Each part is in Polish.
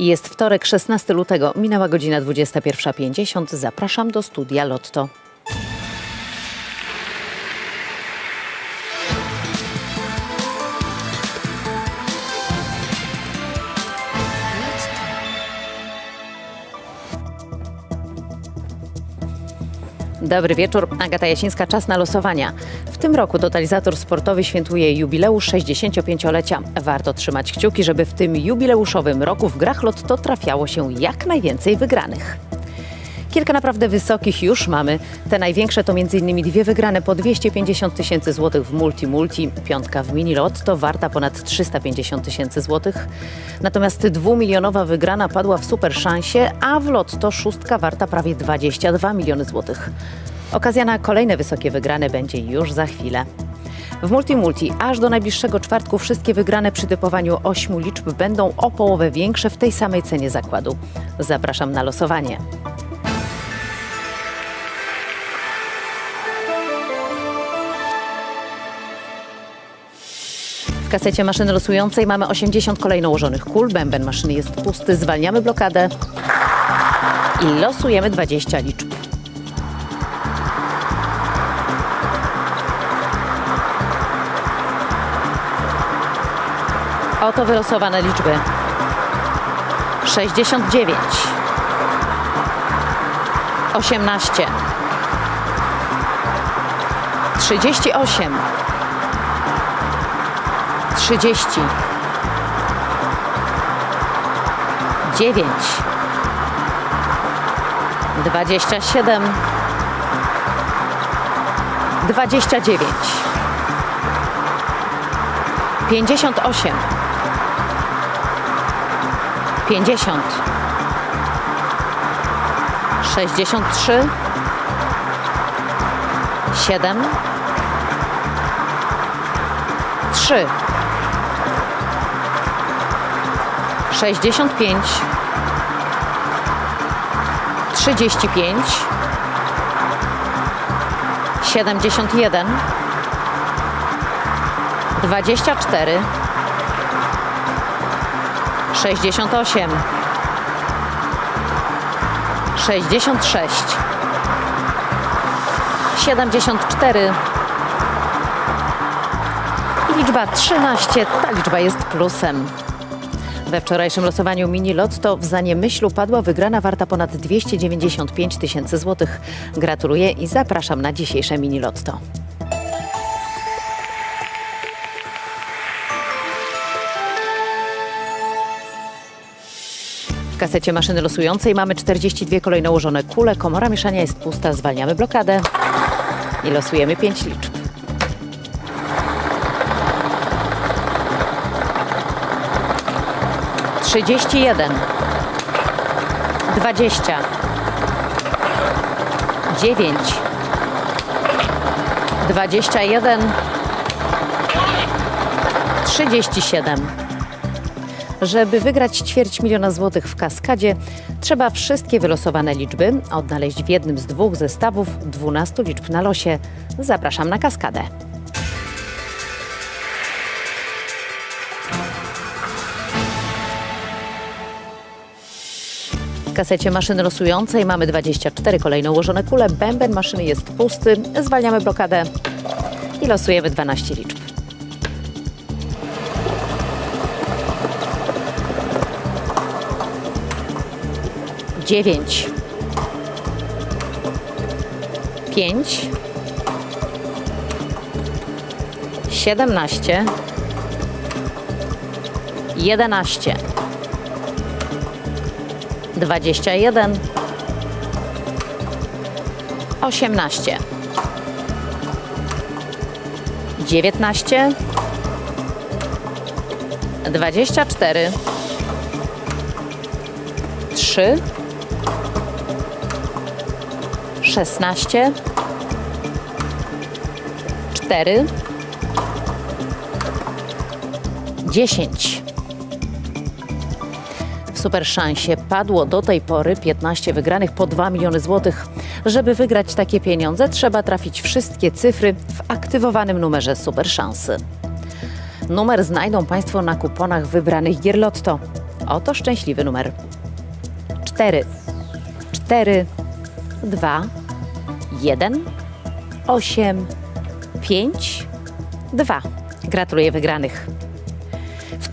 Jest wtorek, 16 lutego, minęła godzina 21.50. Zapraszam do studia Lotto. Dobry wieczór, Agata Jasińska, czas na losowania. W tym roku totalizator sportowy świętuje jubileusz 65-lecia. Warto trzymać kciuki, żeby w tym jubileuszowym roku w grach Lotto trafiało się jak najwięcej wygranych. Kilka naprawdę wysokich już mamy. Te największe to m.in. dwie wygrane po 250 tysięcy złotych w multi-multi, piątka w mini lotto warta ponad 350 tysięcy złotych. Natomiast dwumilionowa wygrana padła w super szansie, a w lotto szóstka warta prawie 22 miliony złotych. Okazja na kolejne wysokie wygrane będzie już za chwilę. W Multimulti aż do najbliższego czwartku wszystkie wygrane przy typowaniu ośmiu liczb będą o połowę większe w tej samej cenie zakładu. Zapraszam na losowanie. W kasecie maszyny losującej mamy 80 kolejno ułożonych kul. Bęben maszyny jest pusty. Zwalniamy blokadę i losujemy 20 liczb. Oto wylosowane liczby. 69 18 38 30 9 27 29 58 50 63 7 3 65 35 71 24 68 66 74 i liczba 13. Ta liczba jest plusem. We wczorajszym losowaniu mini lotto w Zaniemyślu padła wygrana warta ponad 295 tysięcy złotych. Gratuluję i zapraszam na dzisiejsze mini lotto. W kasecie maszyny losującej mamy 42 kolejno ułożone kule. Komora mieszania jest pusta. Zwalniamy blokadę i losujemy 5 liczb. Trzydzieści jeden, dwadzieścia, dziewięć, dwadzieścia jeden, trzydzieści siedem. Żeby wygrać ćwierć miliona złotych w kaskadzie, trzeba wszystkie wylosowane liczby odnaleźć w jednym z dwóch zestawów 12 liczb na losie. Zapraszam na kaskadę. Kasecie maszyny losującej mamy 24 kolejno ułożone kule. Bęben maszyny jest pusty. Zwalniamy blokadę i losujemy 12 liczb. dziewięć, pięć, siedemnaście, jedenaście, dwadzieścia jeden, osiemnaście, dziewiętnaście, dwadzieścia cztery, trzy. 16 4 10 W super szansie padło do tej pory 15 wygranych po 2 miliony złotych. Żeby wygrać takie pieniądze, trzeba trafić wszystkie cyfry w aktywowanym numerze super szansy. Numer znajdą Państwo na kuponach wybranych gier Lotto. Oto szczęśliwy numer. 4, 4, 2, 1, 8, 5, 2. Gratuluję wygranych.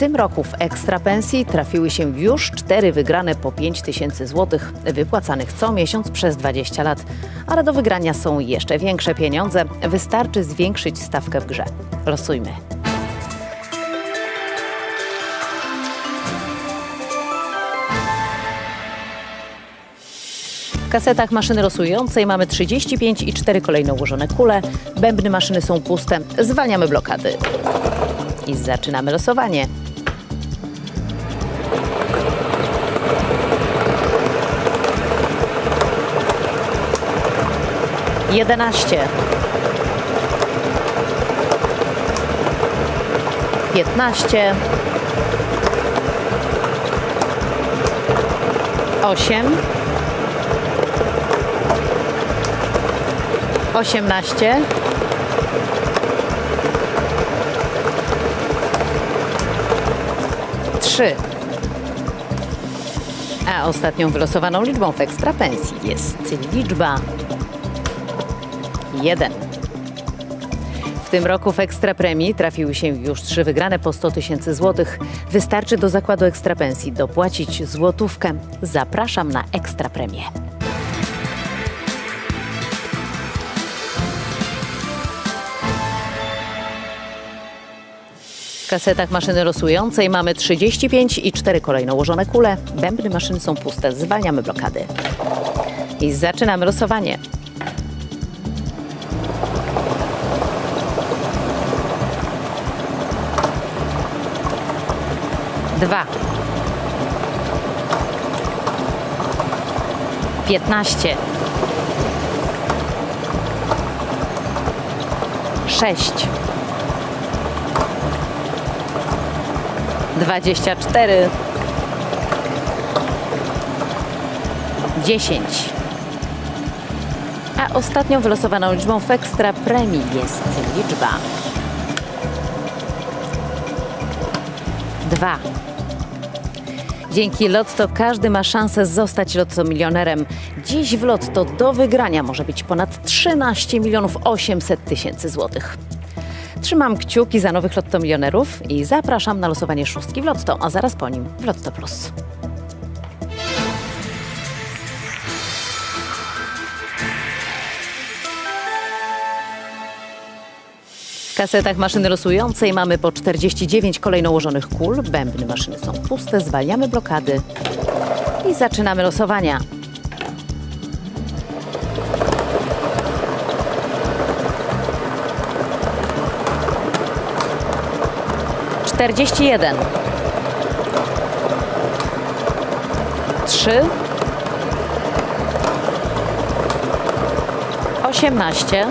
Tym roku w ekstra pensji trafiły się już cztery wygrane po 5 tysięcy złotych, wypłacanych co miesiąc przez 20 lat. Ale do wygrania są jeszcze większe pieniądze. Wystarczy zwiększyć stawkę w grze. Losujmy. W kasetach maszyny losującej mamy 35 i 4 kolejno ułożone kule. Bębny maszyny są puste. Zwalniamy blokady. I zaczynamy losowanie. Jedenaście. Piętnaście. Osiem. Osiemnaście. Trzy. A ostatnią wylosowaną liczbą w ekstra pensji jest liczba 1. W tym roku w ekstra premii trafiły się już trzy wygrane po 100 tysięcy złotych. Wystarczy do zakładu ekstra pensji dopłacić złotówkę. Zapraszam na ekstra premię. W kasetach maszyny losującej mamy 35 i 4 kolejno ułożone kule. Bębny maszyny są puste. Zwalniamy blokady. I zaczynamy losowanie. Dwa. Piętnaście. Sześć. Dwadzieścia cztery. Dziesięć. A ostatnią wylosowaną liczbą w ekstra premii jest liczba dwa. Dzięki Lotto każdy ma szansę zostać Lotto milionerem. Dziś w Lotto do wygrania może być ponad 13 milionów 800 tysięcy złotych. Trzymam kciuki za nowych Lotto milionerów i zapraszam na losowanie szóstki w Lotto, a zaraz po nim w Lotto Plus. Kasetach maszyny losującej mamy po 49 kolejno ułożonych kul. Bębny maszyny są puste, zwalniamy blokady i zaczynamy losowania. Czterdzieści jeden. Trzy. Osiemnaście.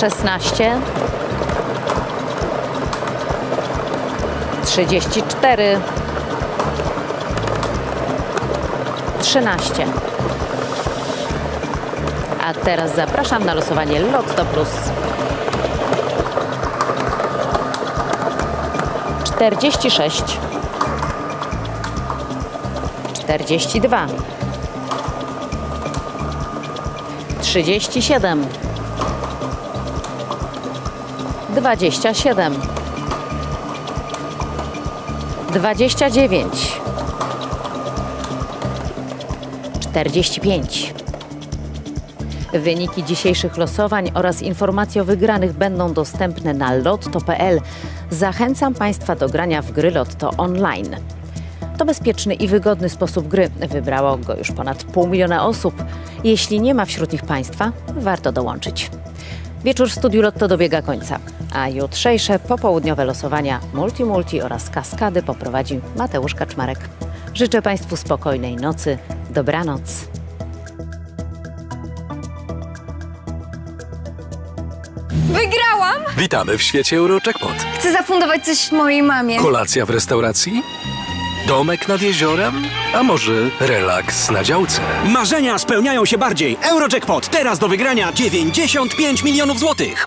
16 34 13 A teraz zapraszam na losowanie Lotto Plus. 46 42 37 dwadzieścia siedem, dwadzieścia dziewięć, czterdzieści pięć. Wyniki dzisiejszych losowań oraz informacje o wygranych będą dostępne na lotto.pl. Zachęcam Państwa do grania w gry Lotto online. To bezpieczny i wygodny sposób gry. Wybrało go już ponad pół miliona osób. Jeśli nie ma wśród nich Państwa, warto dołączyć. Wieczór w studiu Lotto dobiega końca, a jutrzejsze popołudniowe losowania Multi Multi oraz Kaskady poprowadzi Mateusz Kaczmarek. Życzę Państwu spokojnej nocy. Dobranoc. Wygrałam! Witamy w świecie Eurojackpot. Chcę zafundować coś mojej mamie. Kolacja w restauracji? Domek nad jeziorem? A może relaks na działce? Marzenia spełniają się bardziej. Eurojackpot teraz do wygrania 95 milionów złotych.